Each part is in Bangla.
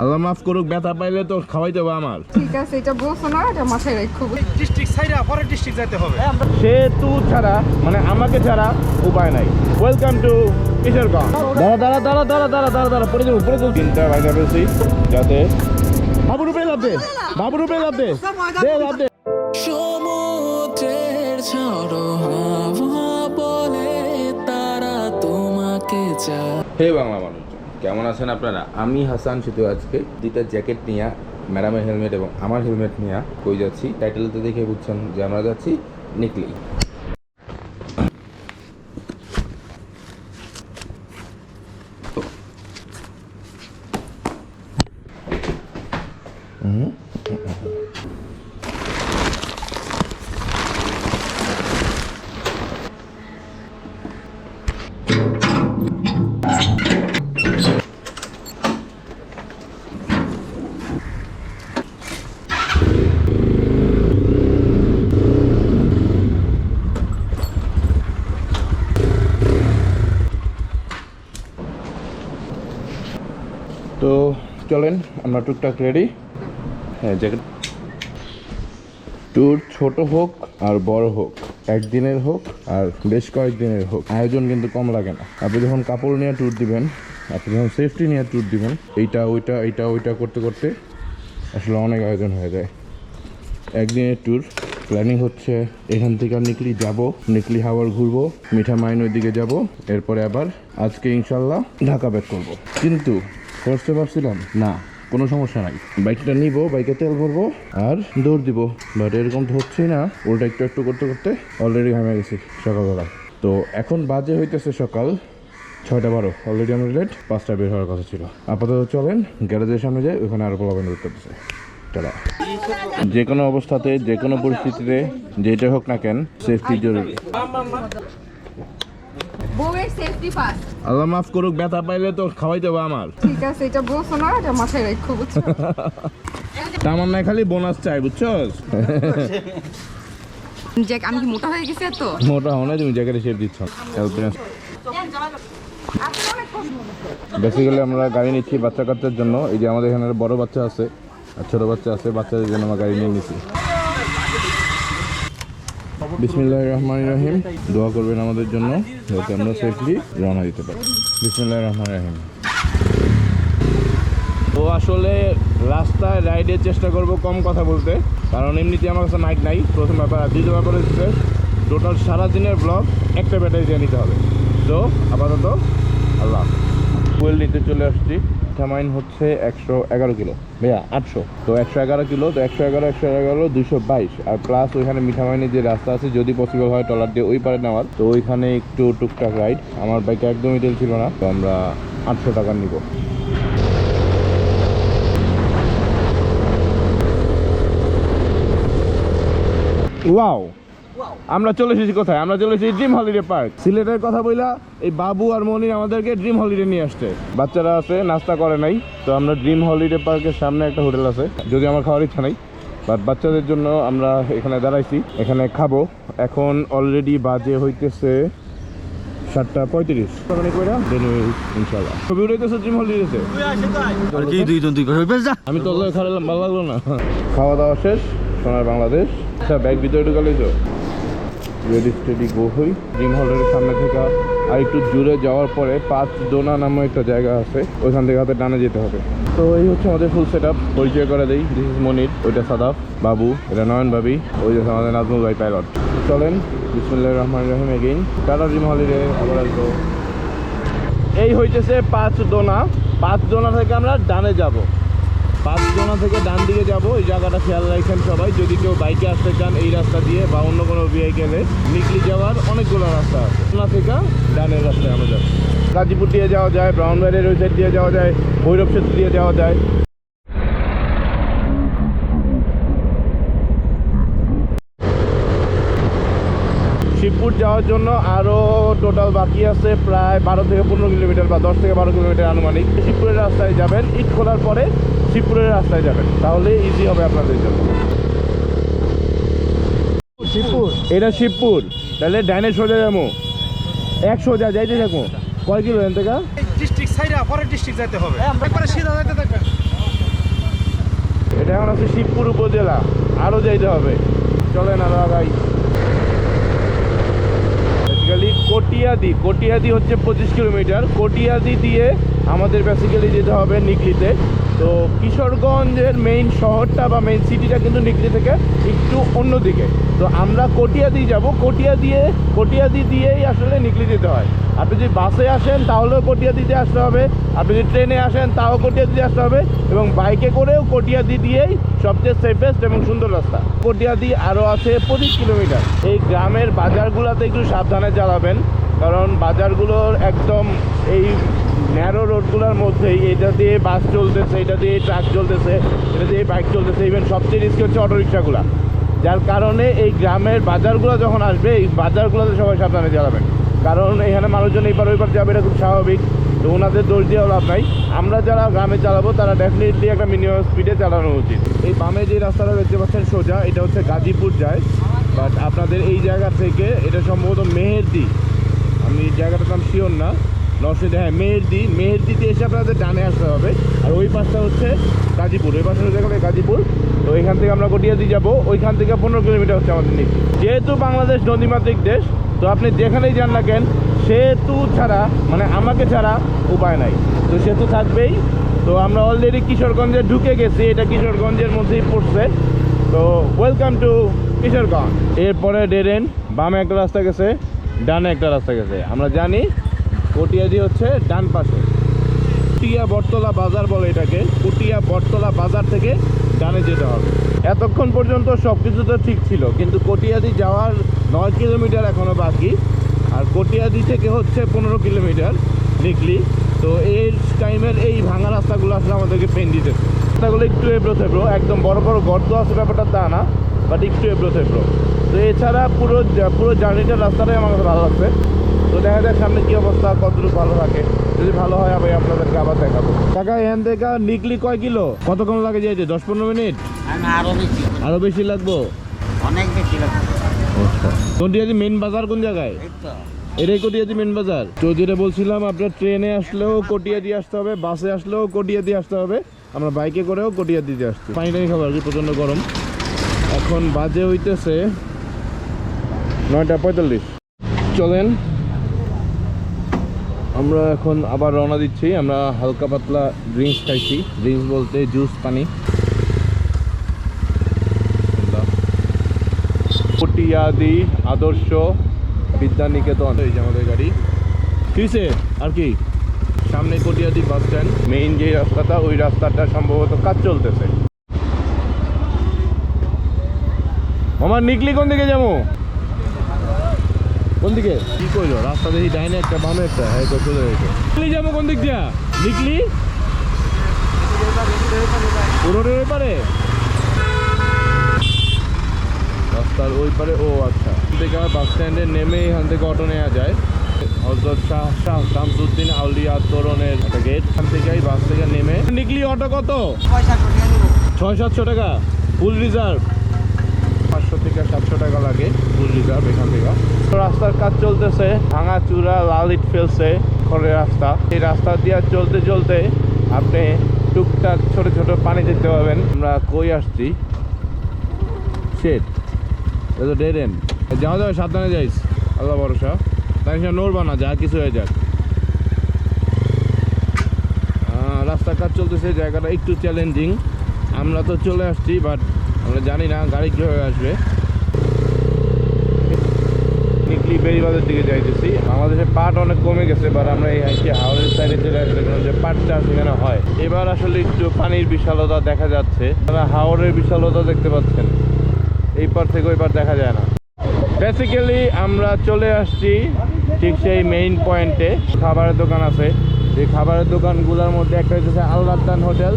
আল্লাহ মাফ করুক ব্যথা পাইলে তো খাওয়াই দেবো আমার। ঠিক আছে এটা বলছো না এটা মাথায় রাখো। ডিস্ট্রিক্ট সাইডে পরে ডিস্ট্রিক্ট যেতে হবে। সেতু ছাড়া মানে আমাকে ছাড়া উপায় নাই। ওয়েলকাম টু কিশোরগঞ্জ দাঁড়া দাঁড়া দাঁড়া দাঁড়া দাঁড়া দাঁড়া দাঁড়া পড়ে যাব পড়ে যাব। যাতে বাবুর উপরে লাভ দে বাবুর উপরে লাভ দে দে লাভ দে। সমুদ্রের ঝড়ো হাওয়া বলে তারা তোমাকে চায়। হে বাংলা মানুষ। কেমন আছেন আপনারা? আমি হাসান শুধু আজকে। দুইটা জ্যাকেট নিয়ে, ম্যাডামের হেলমেট এবং আমার হেলমেট নিয়ে কই যাচ্ছি? টাইটেলতে দেখে বুঝছেন যে আমরা যাচ্ছি নিকলি। চলেন, আমরা টুকটাক রেডি হ্যাঁ জ্যাকেট ট্যুর ছোট হোক আর বড় হোক, একদিনের হোক আর বেশ কয়েকদিনের হোক, আয়োজন কিন্তু কম লাগে না। আপনি যখন কাপড় নিয়ে ট্যুর দিবেন, আপনি যখন সেফটি নিয়ে ট্যুর দিবেন, এইটা, ওইটা এইটা, ওইটা করতে করতে আসলে অনেক আয়োজন হয়ে যায়। একদিনের ট্যুর প্ল্যানিং হচ্ছে, এখান থেকে নিকলি যাব, নিকলি হাওয়ার ঘুরবো, মিঠা মাইন ওইদিকে যাব, এরপরে আবার আজকে ইনশাল্লাহ ঢাকা ব্যাক করব। কিন্তু করতে পারছিলাম? না, কোনো সমস্যা নাই। বাইকটা নিব, বাইকে তেল ভরবো, আর দৌড় দিব। বাট এরকম তো হচ্ছেই না, উল্টা একটু একটু করতে করতে অলরেডি ঘামে গেছি সকালবেলা। তো এখন বাজে হইতেছে সকাল ছয়টা বারো। অলরেডি আমরা লেট পাঁচটা বের হওয়ার কথা ছিল। আপাতত চলেন, গ্যারেজের সামনে যাই, ওখানে আরও পোলাবেন করতেছে চলো যে কোনো অবস্থাতে, যে কোনো পরিস্থিতিতে, যেটা হোক না কেন সেফটি জরুরি। বউয়ের সেফটি ফার্স্ট আল্লাহ মাফ করুক ব্যথা পাইলে তো খাওয়াই দেবো আমার। ঠিক আছে এটা বলছো না এটা মাথায় রাখো বুঝছ? আমার নাই খালি বোনাস চাই বুঝছস জ্যাক আমি কি মোটা হয়ে গেছি তো? মোটা হনে তুমি জ্যাকেটে শেপ দিচ্ছ। বেসিক্যালি আমরা গাড়ি নিচ্ছি বাচ্চা কাচ্চার জন্য। এই যে আমাদের এখানে বড় বাচ্চা আছে আর ছোট বাচ্চা আছে বাচ্চাদের জন্য আমরা গাড়ি নিয়ে নিছি বিসমিল্লাহ রহমান রহিম দোয়া করবেন আমাদের জন্য, যাতে আমরা সেফলি রওনা দিতে পারি। বিসমিল্লাহ রহমান রহিম তো আসলে রাস্তায় রাইডের চেষ্টা করব কম কথা বলতে, কারণ এমনিতে আমার কাছে মাইক নাই। প্রথম ব্যাপার, আর দ্বিতীয় ব্যাপার হচ্ছে টোটাল সারাদিনের ব্লগ একটা ব্যাটারি দিয়ে নিতে হবে। তো, আপাতত, আল্লাহ ফুয়েল নিতে চলে আসছি। থামাইন হচ্ছে একশো এগারো কিলো। ভাইয়া, আটশো। তো একশো এগারো কিলো, তো একশো এগারো একশো এগারো দুশো বাইশ। আর প্লাস ওইখানে মিঠামাইনের যে রাস্তা আছে, যদি পসিবল হয় টলার দিয়ে ওই পারে নেওয়ার। তো ওইখানে একটু টুকটাক রাইড আমার বাইকে একদমই তেল ছিল না, তো আমরা আটশো টাকা নিব। ওয়াও আমরা চলে এসেছি কোথায়? আমরা চলে এসেছি ড্রিম হলিডে পার্ক সিলেটের কথা বইলা এই বাবু আর মনির আমাদেরকে ড্রিম হলিডে নিয়ে আসছে। বাচ্চারা আছে নাস্তা করে নাই তো আমরা ড্রিম হলিডে পার্কের সামনে একটা হোটেল আছে। যদি আমার খাওয়ার ইচ্ছা নাই বাট বাচ্চাদের জন্য আমরা এখানে দাঁড়াইছি এখানে খাব। এখন অলরেডি বাজে হইতেছে সাতটা পঁয়ত্রিশ। ইনশাল্লাহ ছবি উঠাইতেছে ড্রিম হলিডেতে কি দুইজন দুই যা। আমি তো খারাপ ভালো লাগল না। খাওয়া দাওয়া শেষ সোনার বাংলাদেশ। আচ্ছা ব্যাগ ভিতরে ঢুকালে তো। রেডি স্টেডি গো হই। ড্রিম হলের সামনে থেকে আর একটু দূরে যাওয়ার পরে পাঁচ দোনা নামে একটা জায়গা আছে, ওইখান থেকে হাতে ডানে যেতে হবে। তো এই হচ্ছে আমাদের ফুল সেট আপ পরিচয় করে দেই দিস ইজ মনির ওইটা সাদাফ, বাবু, এটা নয়ন ভাবি, ওই যে আমাদের নাজমুল ভাই পাইলট চলেন বিসমুল্লাহ রহমান রহিম এগেইন টাটা ড্রিম হলিডে আবার আসব। এই হইতেছে পাঁচ দোনা। পাঁচ দোনা থেকে আমরা ডানে যাব। পাঁচ দোনা থেকে ডান দিকে যাব। এই জায়গাটা খেয়াল রাখেন সবাই, যদি কেউ বাইকে আসতে চান এই রাস্তা দিয়ে বা অন্য কোনো ভেহিকেলে নিকলি যাওয়ার অনেকগুলো রাস্তা আছে। থেকে ডানের রাস্তায় আমরা যাব গাজীপুর দিয়ে যাওয়া যায় ব্রাউনবাড়ির ওই সাইড দিয়ে যাওয়া যায়, ভৈরব সেতু দিয়ে যাওয়া যায়। শিবপুর যাওয়ার জন্য আরও টোটাল বাকি আছে প্রায় বারো থেকে পনেরো কিলোমিটার বা দশ থেকে বারো কিলোমিটার আনুমানিক। শিবপুরের রাস্তায় যাবেন, ইট খোলার পরে শিবপুরের রাস্তায় যাবেন। তাহলে ইজি হবে আপনাদের জন্য। শিবপুর? এটা শিবপুর। তাহলে ডাইনে সোজা যাব। এক সোজা যাইতে থাকব কয় কিলো এখান থেকে? ডিস্ট্রিক্ট সাইডে পরে ডিস্ট্রিক্ট যেতে হবে। একবারে সিধা যেতে থাকবেন। হচ্ছে শিবপুর উপজেলা। আরও যাইতে হবে। চলেন আরও আগাই। বেসিক্যালি কটিয়াদি। কটিয়াদি হচ্ছে পঁচিশ কিলোমিটার। কটিয়াদি দিয়ে আমাদের বেসিক্যালি যেতে হবে নিকলিতে। তো কিশোরগঞ্জের মেইন শহরটা বা মেইন সিটিটা কিন্তু নিকলি থেকে একটু অন্যদিকে। তো আমরা কটিয়াদি যাব। কটিয়া দিয়ে কটিয়াদি দিয়েই আসলে নিকলি যেতে হয়। আপনি যদি বাসে আসেন, তাহলেও কটিয়াদিতে আসতে হবে। আপনি যদি ট্রেনে আসেন, তাও কটিয়াদিতে আসতে হবে। এবং বাইকে করেও কটিয়াদি দিয়েই সবচেয়ে সেফেস্ট এবং সুন্দর রাস্তা। কটিয়াদি আরও আছে পঁচিশ কিলোমিটার। এই গ্রামের বাজারগুলোতে একটু সাবধানে চালাবেন। কারণ বাজারগুলোর একদম এই ন্যারো রোডগুলোর মধ্যেই এটা দিয়ে বাস চলতেছে, এটা দিয়ে ট্রাক চলতেছে, এটা দিয়ে বাইক চলতেছে ইভেন সবচেয়ে রিস্কি হচ্ছে অটোরিক্সাগুলো যার কারণে এই গ্রামের বাজারগুলো যখন আসবে, এই বাজারগুলোতে সবাই সাবধানে চালাবেন কারণ এখানে মানুষজন এই পার ওই পার যাবে, এটা খুব স্বাভাবিক। তো ওনাদের দোষ দিয়ে লাভ নাই। আমরা যারা গ্রামে চালাবো, তারা ডেফিনেটলি একটা মিনিমাম স্পিডে চালানো উচিত। এই বামে যে রাস্তাটা দেখতে পাচ্ছেন সোজা, এটা হচ্ছে গাজীপুর যায়। বাট আপনাদের এই জায়গা থেকে, এটা সম্ভবত মেহেরদি আমি জায়গাটার নাম শিওর না। নরসিংদী হ্যাঁ মেহেরদি, মেহেরদিতে এসে আপনাদের ডানে আসতে হবে। আর ওই পাশটা হচ্ছে গাজীপুর। ওই পাশে হচ্ছে গাজীপুর। তো এখান থেকে আমরা গটিয়াদি যাব। ওইখান থেকে পনেরো কিলোমিটার হচ্ছে আমাদের নিচে। যেহেতু বাংলাদেশ নদীমাতৃক দেশ, তো আপনি যেখানেই যান না কেন, সেতু ছাড়া মানে আমাকে ছাড়া উপায় নাই। তো সেতু থাকবেই। তো আমরা অলরেডি কিশোরগঞ্জে ঢুকে গেছি। এটা কিশোরগঞ্জের মধ্যেই পড়ছে। তো ওয়েলকাম টু কিশোরগঞ্জ। এরপরে ডেরেন, বামে একটা রাস্তা গেছে, ডানে একটা রাস্তা গেছে। আমরা জানি কটিয়াদি হচ্ছে ডান পাশে। কুটিয়া বটতলা বাজার বলে এটাকে। কুটিয়া বটতলা বাজার থেকে ডানে যেতে হবে। এতক্ষণ পর্যন্ত সব কিছু তো ঠিক ছিল, কিন্তু কটিয়াদি যাওয়ার নয় কিলোমিটার এখনও বাকি। আর কটিয়াদি থেকে হচ্ছে পনেরো কিলোমিটার নিকলি। তো এই টাইমের এই ভাঙা রাস্তাগুলো আসলে আমাদেরকে পেন দিতেছে রাস্তাগুলো একটু এবড়ো থেবড়ো, একদম বড় বড় গর্ত আছে ব্যাপারটা তা না বাট একটু এবড়ো থেবড়ো। তো এছাড়া পুরো পুরো জার্নিটার রাস্তাটাই আমার ভালো লাগছে। তো দেখা যাক সামনে কি অবস্থা কতটুকু ভালো থাকে। যদি ভালো হয় আমি আপনাদেরকে আবার দেখাবো। টাকা এখান থেকে নিকলি কয় কিলো? কতক্ষণ লাগে যাইতে দশ পনেরো মিনিট? আরও বেশি। আরও বেশি লাগবো? অনেক বেশি লাগবে। মেন বাজার কোন জায়গায়? এটাই কটিয়াদি মেন বাজার। তো যেটা বলছিলাম আপনার ট্রেনে আসলেও কটিয়াদি আসতে হবে বাসে আসলেও কটিয়াদি আসতে হবে। আমরা বাইকে করেও কটিয়াদিতে পানি টানি খাবার কি প্রচণ্ড গরম। এখন বাজে হইতেছে নয়টা পঁয়তাল্লিশ। চলেন আমরা এখন আবার রওনা দিচ্ছি। আমরা হালকা পাতলা ড্রিঙ্কস খাইছি। ড্রিঙ্কস বলতে জুস পানি। পটিয়াদি আদর্শ বিদ্যানিকেতন। এই যে আমাদের গাড়ি। কিসে আর কি? সামনে কটিয়াদি বাস স্ট্যান্ড মেইন যে রাস্তাটা, ওই রাস্তাটা সম্ভবত কাজ চলতেছে। আমার নিকলি কোন দিকে যাব? কোন দিকে কি কইলো? রাস্তা দেখি ডাইনে একটা বামে একটা হ্যাঁ তো চলে গেছে। নিকলি যাব কোন দিক দিয়া? নিকলি? পুরোটার ওই পারে রাস্তার ওই পারে ও আচ্ছা। এখান থেকে বাস স্ট্যান্ডে নেমে এখান থেকে অটো নেওয়া যায়। হজরত শাহ শাহ শামসুদ্দিন আউলিয়া তোরণের একটা গেট এখান থেকে এই বাস থেকে নেমে। নিকলি অটো কত? ছয় সাতশো টাকা। ফুল রিজার্ভ থেকে সাতশো টাকা লাগে ফুল রিজার্ভ এখান থেকে। রাস্তার কাজ চলতেছে ভাঙা চূড়া লাল ইট ফেলছে খড়ের রাস্তা। এই রাস্তা দিয়ে চলতে চলতে আপনি টুকটাক ছোট ছোট পানি দেখতে পাবেন। আমরা কই আসছি? শেট তো ডেড এন্ড যাওয়া যাবে সাবধানে যাইস। আল্লাহ ভরসা। তাই সে নড়বা না, যা কিছু হয়ে যাক। রাস্তার কাজ চলতেছে, জায়গাটা একটু চ্যালেঞ্জিং আমরা তো চলে আসছি বাট আমরা জানি না, গাড়ি কীভাবে আসবে। নিকলি বেরিবাদের দিকে যাইতেছি। বাংলাদেশে পাট অনেক কমে গেছে বাট আমরা এই হাইকে হাওড়ের সাইডে চলে আসলে কারণ যে পাট চাষ এখানে হয়। এবার আসলে একটু পানির বিশালতা দেখা যাচ্ছে। আপনারা হাওড়ের বিশালতা দেখতে পাচ্ছেন। এই পার থেকে ওই পার দেখা যায় না। বেসিক্যালি আমরা চলে আসছি ঠিক সেই মেইন পয়েন্টে খাবারের দোকান আছে। এই খাবারের দোকানগুলোর মধ্যে একটা হচ্ছে আলরাদ্দান হোটেল,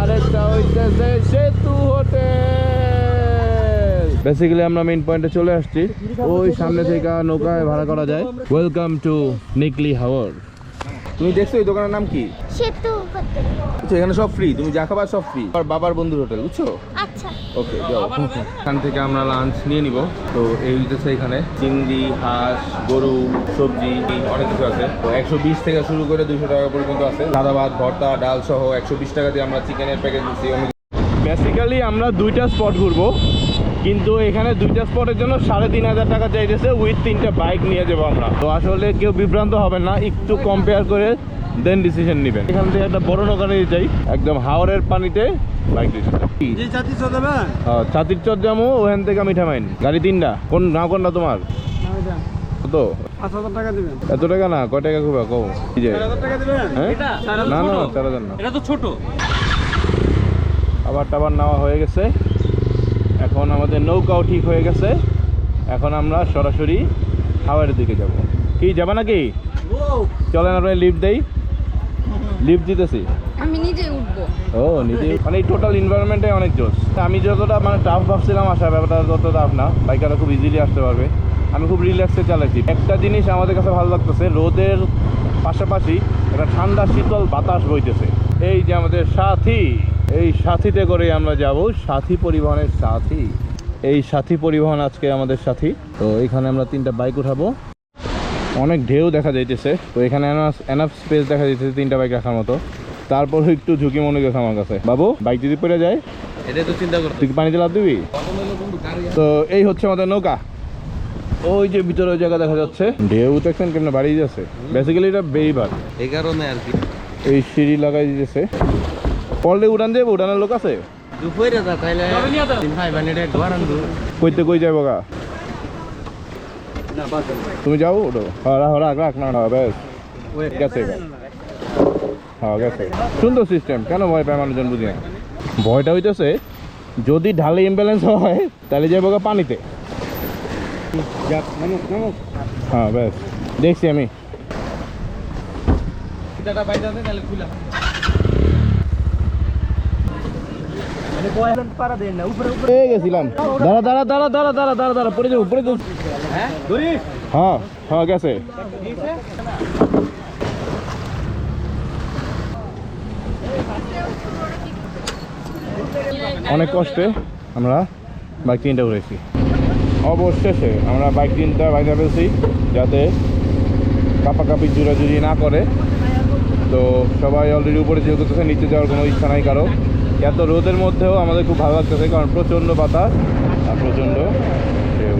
আরেকটা হইতেছে সেতু হোটেল। বেসিক্যালি আমরা মেইন পয়েন্টে চলে আসছি। ওই সামনে থেকে নৌকায় ভাড়া করা যায়। ওয়েলকাম টু নিকলি হাওয়ার তুমি দেখছ এই দোকানের নাম কি? সেতু হোটেল বুঝছ এখানে সব ফ্রি তুমি যা খাবার সব ফ্রি আর বাবার বন্ধুর হোটেল বুঝছ? আচ্ছা। ওকে যাও। এখান থেকে আমরা লাঞ্চ নিয়ে নিব। তো এই হইতেছে এখানে চিংড়ি হাঁস গরু সবজি অনেক কিছু আছে। তো একশো বিশ থেকে শুরু করে দুশো টাকা পর্যন্ত আছে। সাদা ভাত ভর্তা ডাল সহ একশো বিশ টাকা দিয়ে আমরা চিকেনের প্যাকেজ দিচ্ছি। বেসিক্যালি আমরা দুইটা স্পট ঘুরবো। কিন্তু এখানে দুইটা স্পটের জন্য সাড়ে তিন হাজার টাকা চাইতেছে উইথ তিনটা বাইক নিয়ে যাব আমরা। তো আসলে কেউ বিভ্রান্ত হবে না একটু কম্পেয়ার করে দেন ডিসিশন নেবেন। এখান থেকে একটা বড় নৌকা নিয়ে যাই একদম হাওড়ের পানিতে বাইক দিচ্ছে যে জাতি চলবে ছাতির চর যাব ওখান থেকে মিঠা মাইন। গাড়ি তিনটা কোন না কোনটা তোমার? কত? এত টাকা না কয় টাকা খুব কম হ্যাঁ? না না চার হাজার না। এটা তো ছোট। আবার টাবার নেওয়া হয়ে গেছে। এখন আমাদের নৌকাও ঠিক হয়ে গেছে। এখন আমরা সরাসরি হাওয়ারের দিকে যাব। কি যাবা নাকি? চলেন আমরা লিফট দেই। লিফট দিতেছি। আমি নিজে উঠবো। ও নিজে মানে এই টোটাল এনভায়রনমেন্টে অনেক জোস আমি যতটা মানে টাফ ভাবছিলাম আসার ব্যাপারটা তত টাফ না। বাইকাররা খুব ইজিলি আসতে পারবে। আমি খুব রিল্যাক্সে চালাইছি একটা জিনিস আমাদের কাছে ভালো লাগতেছে রোদের পাশাপাশি একটা ঠান্ডা শীতল বাতাস বইতেছে। এই যে আমাদের সাথী। এই সাথীতে করে আমরা যাব সাথী পরিবহনের সাথী। এই সাথী পরিবহন আজকে আমাদের সাথী। তো এখানে আমরা তিনটা বাইক উঠাবো। অনেক ঢেউ দেখা যাইতেছে। তো এখানে এনাফ স্পেস দেখা যাইতেছে তিনটা বাইক রাখার মতো। তারপর একটু ঝুঁকি মনে গেছে আমার কাছে। বাবু বাইক যদি পড়ে যায় এটাই তো চিন্তা করতে তুই পানিতে লাভ দিবি? তো এই হচ্ছে আমাদের নৌকা। ওই যে ভিতরে ওই জায়গা দেখা যাচ্ছে। ঢেউ দেখছেন কেমন বাড়িয়ে যাচ্ছে বেসিক্যালি এটা বেরিবার এই কারণে আর কি। এই সিঁড়ি লাগাই দিতেছে। পড়লে উড়ান যাব উড়ানের লোক আছে? দুপুরে যা তাইলে তিন ভাই বানিয়ে ঘর আনব। কইতে কই যাব গা? তুমি যাও ওটো হ্যাঁ রাখ রাখ না না ব্যাস গেছে হ্যাঁ গেছে সুন্দর সিস্টেম কেন ভয় পায় মানুষজন বুঝি না? ভয়টা হইতেছে যদি ঢালে ইমব্যালেন্স হয় তাহলে যাব গা পানিতে। হ্যাঁ ব্যাস দেখছি আমি। উপরে পেয়ে গেছিলাম। দাঁড়া দাঁড়া দাঁড়া দাঁড়া দাঁড়া দাঁড়া দাঁড়া পড়ে যাব পড়ে যাব হ্যাঁ? হ্যাঁ গেছে। অনেক কষ্টে আমরা বাইক তিনটা উড়েছি। অবশেষে আমরা বাইক তিনটা বাইরে ফেলছি যাতে কাপাকাপি জুড়াজুড়ি না করে। তো সবাই অলরেডি উপরে যেহেতু নিচে যাওয়ার কোনো ইচ্ছা নাই কারও। এত রোদের মধ্যেও আমাদের খুব ভালো লাগতেছে, কারণ প্রচণ্ড বাতাস আর প্রচণ্ড ঢেউ।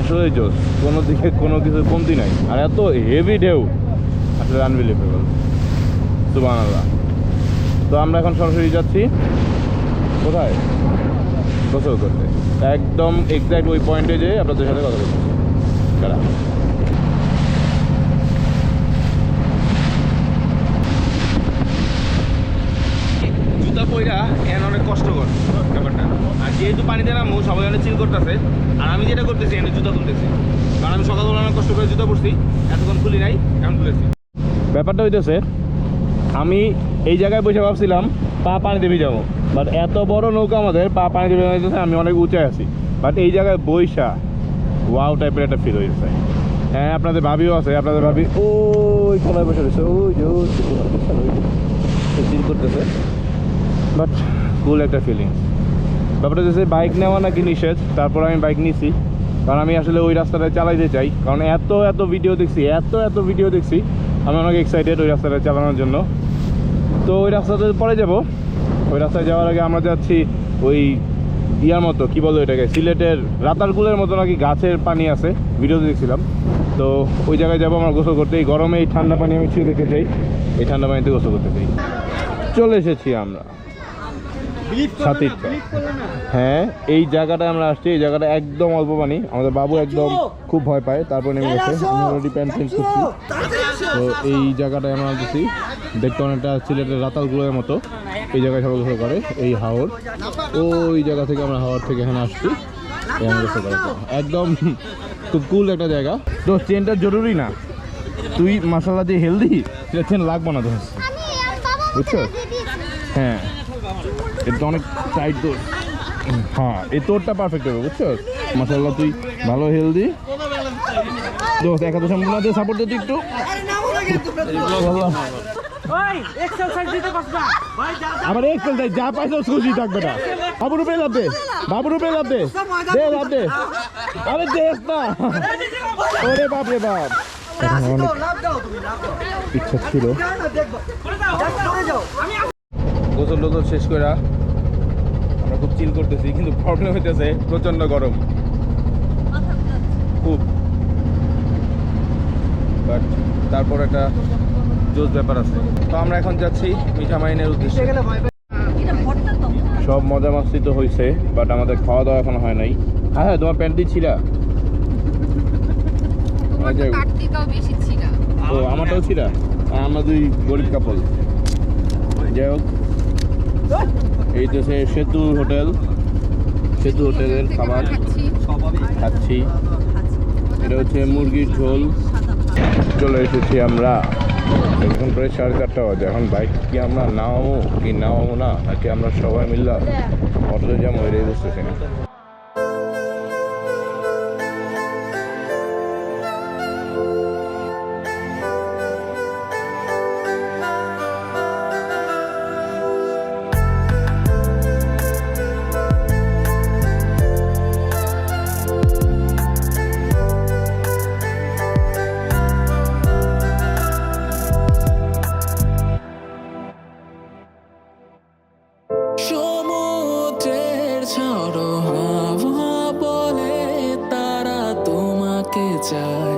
আসলে জোস কোনো দিকে কোনো কিছু কমতি নাই। আর এত হেভি ঢেউ, আসলে আনবিলিভেবল সুবান আল্লাহ তো আমরা এখন সরাসরি যাচ্ছি। কোথায়? গোসল করতে। একদম এক্স্যাক্ট ওই পয়েন্টে যেয়ে আপনাদের সাথে কথা বলছি দাঁড়া জুতা পয়রা এন অনেক কষ্টকর ব্যাপারটা আর যেহেতু পানিতে নামো সবাই অনেক চিল করতেছে, আর আমি যেটা করতেছি, এনে জুতা খুলতেছি কারণ আমি সকালবেলা অনেক কষ্ট করে জুতা পরছি, এতক্ষণ খুলি নাই, এখন খুলেছি। ব্যাপারটা হইতেছে, আমি এই জায়গায় বসে ভাবছিলাম, পা পানিতে ভিজাবো। বাট এত বড় নৌকা আমাদের, পা পানিতে ভিজানো হইতেছে, আমি অনেক উঁচায় আছি। বাট এই জায়গায় বৈশা ওয়াও টাইপের একটা ফিল হয়েছে হ্যাঁ আপনাদের ভাবিও আছে, আপনাদের ভাবি, ওই কোনায় বসে রয়েছে, ওই যে, ওই করতেছে। বাট কুল একটা ফিলিং ব্যাপারটা হচ্ছে বাইক নেওয়া নাকি নিষেধ? তারপর আমি বাইক নিছি। কারণ আমি আসলে ওই রাস্তাটায় চালাইতে চাই। কারণ এত এত ভিডিও দেখছি, এত এত ভিডিও দেখছি, আমি অনেক এক্সাইটেড ওই রাস্তাটা চালানোর জন্য। তো ওই রাস্তাতে পরে যাব। ওই রাস্তায় যাওয়ার আগে আমরা যাচ্ছি ওই ইয়ার মতো, কি বলো এটাকে সিলেটের রাতারগুলের মতো নাকি গাছের পানি আছে? ভিডিওতে দেখছিলাম। তো ওই জায়গায় যাব আমরা গোসল করতে। এই গরমে এই ঠান্ডা পানি আমি ছুঁয়ে দেখতে চাই। এই ঠান্ডা পানিতে গোসল করতে চাই। চলে এসেছি আমরা। সাথীর হ্যাঁ এই জায়গাটা আমরা আসছি এই জায়গাটা একদম অল্প পানি। আমাদের বাবু একদম খুব ভয় পায় তারপর নেমে গেছে। আমি অলরেডি প্যান্ট চেঞ্জ করছি তো এই জায়গাটায় আমরা আসছি। দেখতে অনেকটা সিলেটের রাতালগুলোর মতো। এই জায়গায় সবাই গোসল করে এই হাওর। ওই জায়গা থেকে আমরা হাওর থেকে এখানে আসছি। এখানে গোসল করে একদম খুব কুল একটা জায়গা। তো চেনটা জরুরি না? তুই মশলা দিয়ে হেলদি? সেটা চেন লাগবো না ধর বুঝছ? হ্যাঁ। এটা অনেক টাইট তোর হ্যাঁ এই তোরটা পারফেক্ট হবে বুঝছ? মশাল্লা তুই ভালো হেলদি দোস্ত একাদশ সম্পূর্ণ দিয়ে সাপোর্ট দিতে একটু আবার এক্সেল যা পাইছো খুশি থাকবে না। বাবুর উপরে লাভ দে বাবুর উপরে লাভ দে। দে লাভ দে। আরে দেখ না ওরে বাপ রে বাপ। ইচ্ছা ছিল। গোসল টোসল শেষ করে আমরা খুব চিল করতেছি কিন্তু প্রবলেম হইতেছে প্রচণ্ড গরম। খুব। বাট তারপর একটা জোস ব্যাপার আছে। তো আমরা এখন যাচ্ছি মিঠা মাইনের উদ্দেশ্যে। সব মজা মাস্তি তো হয়েছে বাট আমাদের খাওয়া দাওয়া এখন হয় নাই। হ্যাঁ হ্যাঁ তোমার প্যান্ট দিচ্ছি না ও আমারটাও ছিল। আর আমরা দুই গরিব কাপল যাই হোক। এই তো সেতু হোটেল, সেতু হোটেলের খাবার খাচ্ছি। এটা হচ্ছে মুরগির ঝোল। চলে এসেছি আমরা। এখন প্রায় সাড়ে চারটা বাজে। এখন বাইক কি আমরা নামাবো কি নামাবো না, নাকি আমরা সবাই মিললাম অটোতে জ্যাম হয়ে বুঝতেছি না じ。